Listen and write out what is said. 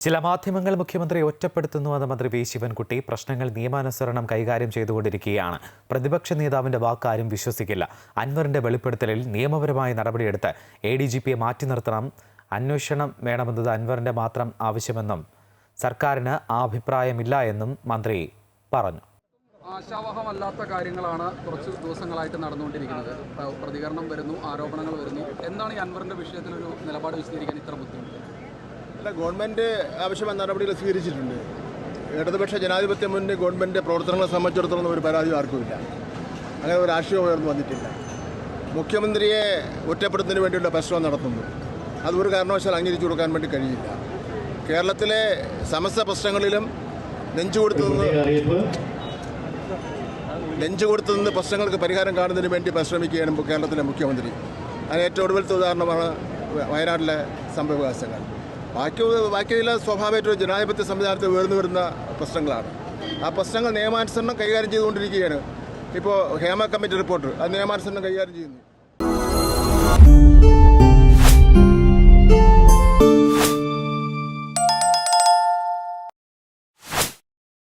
ചില മാധ്യമങ്ങൾ മുഖ്യമന്ത്രി ഒറ്റപ്പെടുത്തുന്നുവെന്ന് മന്ത്രി വി ശിവൻകുട്ടി പ്രശ്നങ്ങൾ നിയമാനുസരണം കൈകാര്യം ചെയ്തുകൊണ്ടിരിക്കുകയാണ്. പ്രതിപക്ഷ നേതാവിന്റെ വാക്കാരും വിശ്വസിക്കില്ല. അൻവറിന്റെ വെളിപ്പെടുത്തലിൽ നിയമപരമായ നടപടിയെടുത്ത് എ ഡി ജി പിയെ മാറ്റി നിർത്തണം. അന്വേഷണം വേണമെന്നത് അൻവറിന്റെ മാത്രം ആവശ്യമെന്നും സർക്കാരിന് ആ അഭിപ്രായമില്ല എന്നും മന്ത്രി പറഞ്ഞു. ആശാവഹമല്ലാത്ത കാര്യങ്ങളാണ് കുറച്ച് ദിവസങ്ങളായിട്ട് നടന്നുകൊണ്ടിരിക്കുന്നത്. പ്ര- പ്രതികരണം വരുന്നു ആരോപണങ്ങൾ വരുന്നു. എന്താണ് ഈ അൻവറിന്റെ വിഷയത്തിൽ ഒരു നിലപാട് വിശദീകരിക്കാൻ ഇത്ര ബുദ്ധിമുട്ട്? അല്ല ഗവൺമെന്റ് ആവശ്യമായ നടപടികൾ സ്വീകരിച്ചിട്ടുണ്ട്. ഇടതുപക്ഷ ജനാധിപത്യ മുന്നേ ഗവൺമെന്റ് പ്രവർത്തനങ്ങളെ സംബന്ധിച്ചിടത്തോളം ഒരു പരാതി ആർക്കുമില്ല. അങ്ങനെ ഒരു ആശയം ഉയർന്നു വന്നിട്ടില്ല. മുഖ്യമന്ത്രിയെ ഒറ്റപ്പെടുത്തുന്നതിന് വേണ്ടിയുള്ള പരിശ്രമം നടത്തുന്നു. അത് ഒരു കാരണവശാൽ അംഗീകരിച്ചു കൊടുക്കാൻ വേണ്ടി കഴിയില്ല കേരളത്തിലെ സമസ്ത പ്രശ്നങ്ങളിലും നെഞ്ചു കൊടുത്തു നെഞ്ചു കൊടുത്തു നിന്ന് പ്രശ്നങ്ങൾക്ക് പരിഹാരം കാണുന്നതിന് വേണ്ടി പരിശ്രമിക്കുകയാണ് കേരളത്തിലെ മുഖ്യമന്ത്രി. അതിന് ഏറ്റവും ഒടുവിലത്തെ ഉദാഹരണമാണ് വയനാട്ടിലെ സംഭവവികാസങ്ങൾ ബാക്കി ബാക്കിയെല്ലാം സ്വാഭാവികമായിട്ടും ജനാധിപത്യ സംവിധാനത്തിൽ ഉയർന്നു വരുന്ന പ്രശ്നങ്ങളാണ്. ആ പ്രശ്നങ്ങൾ നിയമാനുസരണം കൈകാര്യം ചെയ്തുകൊണ്ടിരിക്കുകയാണ്. ഇപ്പോൾ ഹേമ കമ്മിറ്റി റിപ്പോർട്ട് അത് നിയമാനുസരണം കൈകാര്യം ചെയ്യുന്നു.